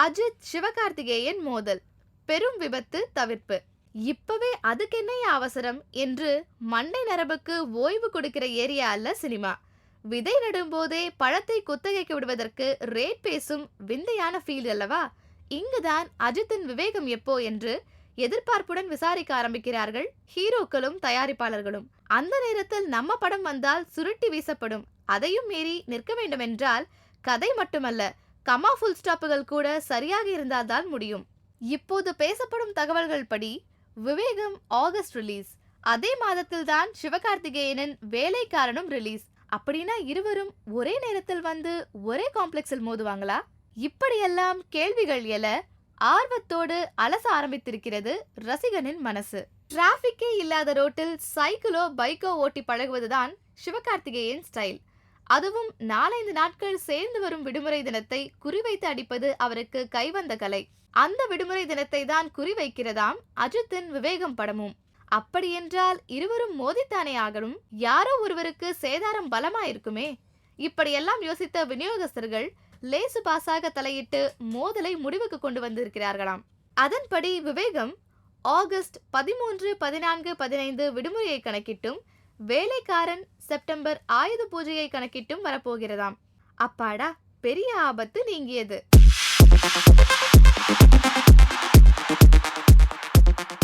அஜித் சிவகார்த்திகேயன் மோதல். பெரும் விபத்து தவிர்ப்பு. இப்பவே அதுக்கு என்னைய அவசரம் என்று மண்டை நரம்புக்கு ஓய்வு கொடுக்கிற ஏரியா அல்ல சினிமா. விதை நடும்போதே பழத்தை குத்தகைக்கு விடுவதற்கு ரேட் பேசும் விந்தையான ஃபீல் அல்லவா? இங்குதான் அஜித்தின் விவேகம் எப்போ என்று எதிர்பார்ப்புடன் விசாரிக்க ஆரம்பிக்கிறார்கள் ஹீரோக்களும் தயாரிப்பாளர்களும். அந்த நேரத்தில் நம்ம படம் வந்தால் சுருட்டி வீசப்படும். அதையும் மீறி நிற்க வேண்டுமென்றால் கதை மட்டுமல்ல கமா ஃபுல் ஸ்டாப்புகள் கூட சரியாக இருந்தால்தான் முடியும். இப்போது பேசப்படும் தகவல்கள் படி விவேகம் ஆகஸ்ட் ரிலீஸ் அதே மாதத்தில் தான் சிவகார்த்திகேயனின் வேலைக்காரனும் ரிலீஸ் அப்படின்னா இருவரும் ஒரே நேரத்தில் வந்து ஒரே காம்ப்ளெக்ஸில் மோதுவாங்களா? இப்படியெல்லாம் கேள்விகள் எல ஆர்வத்தோடு அலச ஆரம்பித்திருக்கிறது ரசிகனின் மனசு. டிராபிக்கே இல்லாத ரோட்டில் சைக்கிளோ பைக்கோ ஓட்டி பழகுவதுதான் சிவகார்த்திகேயன் ஸ்டைல் அதுவும் நாலைந்து நாட்கள் சேர்ந்து வரும் விடுமுறை தினத்தை குறிவைத்து அடிப்பது அவருக்கு கைவந்த கலை. அந்த விடுமுறை தினத்தை தான் குறிவைக்கிறதாம் அஜித்தின் விவேகம் படமும். அப்படியென்றால் இருவரும் மோதித்தானே ஆகணும்? யாரோ ஒருவருக்கு சேதாரம் பலமாயிருக்குமே? இப்படியெல்லாம் யோசித்த விநியோகஸ்தர்கள் லேசு பாசாக தலையிட்டு மோதலை முடிவுக்கு கொண்டு வந்திருக்கிறார்களாம். அதன்படி விவேகம் ஆகஸ்ட் பதிமூன்று பதினான்கு பதினைந்து விடுமுறையை கணக்கிட்டும் வேலைக்காரன் செப்டம்பர் ஆயுத பூஜையை கணக்கிட்டும் வரப்போகிறதாம். அப்பாடா பெரிய ஆபத்து நீங்கியது.